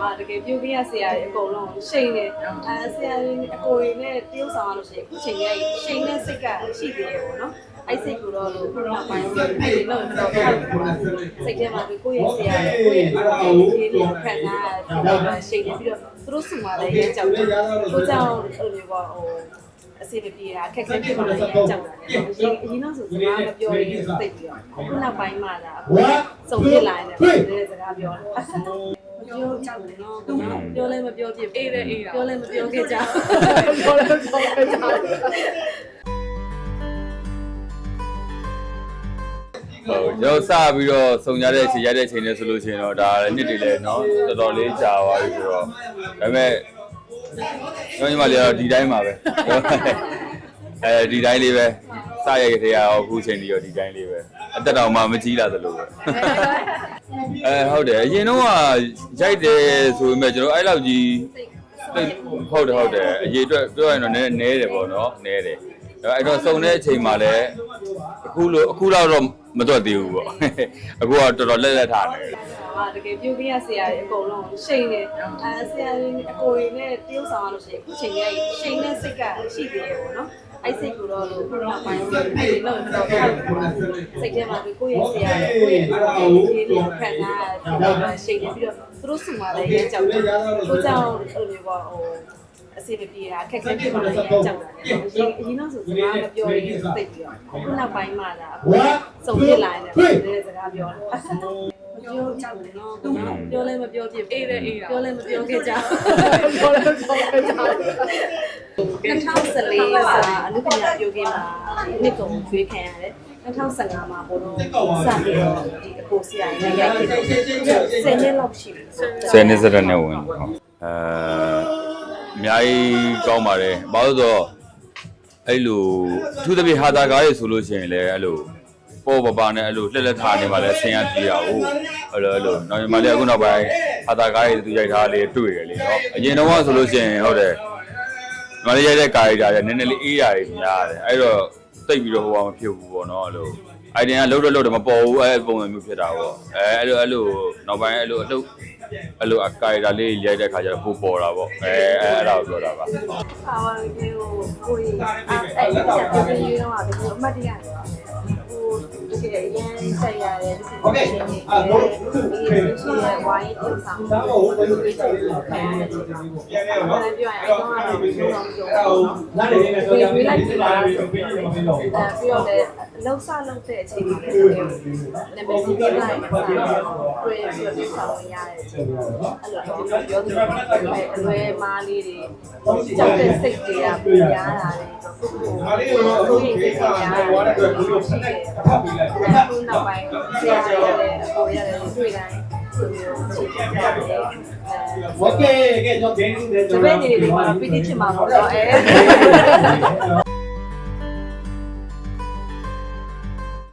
ကတကယ်ပြုတ်ပြရဆရာတွေအကုန်လုံးရှိန်တယ်အဲဆရာတွေအကိုတွေနဲ့တရုပ်ဆောင်ရလို့ရှိရင်အခုချိန်ကြီးရှိန်တဲ့စိတ်ကရှိသေးတယ်ပေါ့နော်အဲ့စိတ်ကိုတော့လို့ခုနကပိုင်းအဲ့ဒီတော့တော့စိတ်ထဲမှာကိုယ့်ရဲ့ဆရာကိုယ့်ရဲ့အကိုတွေဒီခံစားရတယ်ရှိန်နေပြီးတော့သူတို့စုမှာလည်းရဲကြောက်တယ်ကိုကြောင့်အဲ့လိုမျိုးပေါ့ဟိုအစီအပြေတာအခက်ခဲဖြစ်လို့လည်းကြောက်တာအရင်အရင်တော့ဆိုစကားမပြောရင်းသိပြီးတော့ခုနောက်ပိုင်းမှလာအခုစုံပြစ်လာတယ်စကားပြောတယ် ပြောကြောက်တယ်နော်ပြောလဲမပြောဖြစ်အေးတယ်အေးတာပြောလဲမပြောခဲ့ကြပြောလဲမပြောခဲ့ကြ ဟုတ်ကျွန်တော်စပြီးတော့စုံကြတဲ့အချိန်ရတဲ့အချိန်နဲ့ဆိုလို့ရှိရင်တော့ဒါလည်းနှစ်တွေလည်းเนาะတော်တော်လေးကြာသွားပြီဆိုတော့ဒါပေမဲ့ကျွန်တော်ညီမလေးကတော့ဒီတိုင်းပါပဲအဲဒီတိုင်းလေးပဲစရိုက်တဲ့ရောအခုချိန်ကြီးရောဒီတိုင်းလေးပဲအသက်တော်မှမကြီးလာသလိုပဲ အဲဟုတ်တယ်အရင်တော့ကရိုက်တယ်ဆိုပေမဲ့ကျွန်တော်အဲ့လောက်ကြီးသိဟုတ်တယ်ဟုတ်တယ်အရေးအတွက်ပြောရရင်တော့နည်းနည်းတယ်ပေါ့နော်နည်းတယ်အဲ့တော့စုံတဲ့အချိန်မှာလည်းအခုလိုအခုတော့တော့မတော့သေးဘူးပေါ့အခုကတော်တော်လက်လက်ထားတယ်ဟာတကယ်ပြုတ်ပြရဆရာတွေအကုန်လုံးရှိန်တယ်အဲဆရာတွေအကိုတွေနဲ့တရုပ်ဆောင်ရလို့ရှိရင်အခုချိန်ကြီးရှိန်တဲ့စိတ်ကရှိသေးတယ်ပေါ့နော် အဲ့စိတ်ကိုတော့လို့ခုနကပိုင်းအဲ့ဒီတော့တော့စိတ်ထဲမှာကိုယ့်ရဲ့ဆရာကိုယ့်ရဲ့အကိုတွေဒီခံစားရတယ်ရှိန်နေပြီးတော့သူတို့စုမှာလည်းရဲကြောက်တယ်ကိုကြောင့်အဲ့လိုမျိုးပေါ့ဟိုအစီအပြေတာအခက်ခဲဖြစ်လို့လည်းကြောက်တာအရင်အရင်တော့ဆိုစကားမပြောရင်းသိပြီးတော့ခုနောက်ပိုင်းမှလာအခုစုံပြစ်လာတယ်စကားပြောတယ်ပြောကြောက်တယ်နော်ပြောလဲမပြောဖြစ်အေးတယ်အေးတာပြောလဲမပြောခဲ့ကြပြောလဲမပြောခဲ့ကြ 2014စာအနုပညာပြုခဲ့မှာနှစ်ကုန်ကျွေးခံရတယ်2015မှာဘုံတော့စပြီးတော့ဒီအကိုဆရာကြီးရိုက်ခဲ့တယ်10နှစ်လောက်ရှိပြီဆယ်နှစ်စတဲ့နဲ့ဝင်ဟုတ်အဲအများကြီးကောင်းပါတယ်ဘာလို့ဆိုတော့အဲ့လိုအထူးသဖြင့်ဟာတာကားရေဆိုလို့ရှိရင်လည်းအဲ့လိုပေါ်ပပနဲ့အဲ့လိုလှက်လက်ထားနေမှလည်းဆင်ရပြေရဟုတ်အဲ့လိုအဲ့လိုနောက်ညီမလေးအခုနောက်ပိုင်းဟာတာကားရေသူရိုက်ထားလေးတွေ့တယ်လေနော်အရင်တော့ကဆိုလို့ရှိရင်ဟုတ်တယ်ညီ မလေးရိုက်တဲ့ကာရီတာလည်းနည်းနည်းလေးအေးရတယ်များတယ်အဲ့တော့တိတ်ပြီးတော့ဟိုကမဖြစ်ဘူးပေါ့နော်အဲ့လိုအိုင်ဒီယာလှုပ်တော့လှုပ်တယ်မပေါ်ဘူးအဲ့ပုံစံမျိုးဖြစ်တာပေါ့အဲအဲ့လိုအဲ့လိုနောက်ပိုင်းအဲ့လိုအလှုပ်အဲ့လိုအကာရီတာလေးရိုက်တဲ့ခါကျတော့ပိုပေါ်တာပေါ့အဲအဲ့ဒါကိုပြောတာပါပါဝါရီကိုကိုကြီးအဲ့အဲ့ချက်ပြပြရေးတော့ကဒီအမှတ်တရနေပါဟိုတကယ်အရင် ဆက်ရတယ်ဒီစီရှင်နေတယ်ဒီစီရဲ့ဝိုင်းပြုဆောင်ဒီလိုချက်ကိုခံရတယ်။ဘာလဲပြောရင်အဲ့တော့ကတော့ဘယ်လိုလုပ်ကြအောင်နားနေနေဆိုရမယ်ဒီလိုလာပြီးပြီးပြီးပြီးတော့အဲပြီးတော့လည်းလှုပ်ဆလှုပ်တဲ့အချိန်မှာလည်းနာမည်ကြီးပြလိုက်တာတွေ့ရပြီးတော့ဆောင်ရရတယ်။အဲ့လိုပြောသူအလွယ်မားလေးတွေကြောက်တဲ့စိတ်တွေကပြရားတာ တွေကိုကိုကိုကိုရင်စိတ်ကရားတာတွေရှိတယ်။အခုနောက်ပိုင်းဆရာတွေလည်းအပေါ်ရတယ်တွေ့တိုင်းဆိုမျိုးချိန်ပြတယ်။ โอเคကဲကျွန်တော်ဂိမ်းလေး ဒီဘက်နေတွေမှာပီတိဖြစ်မှာပေါ့နော်အဲ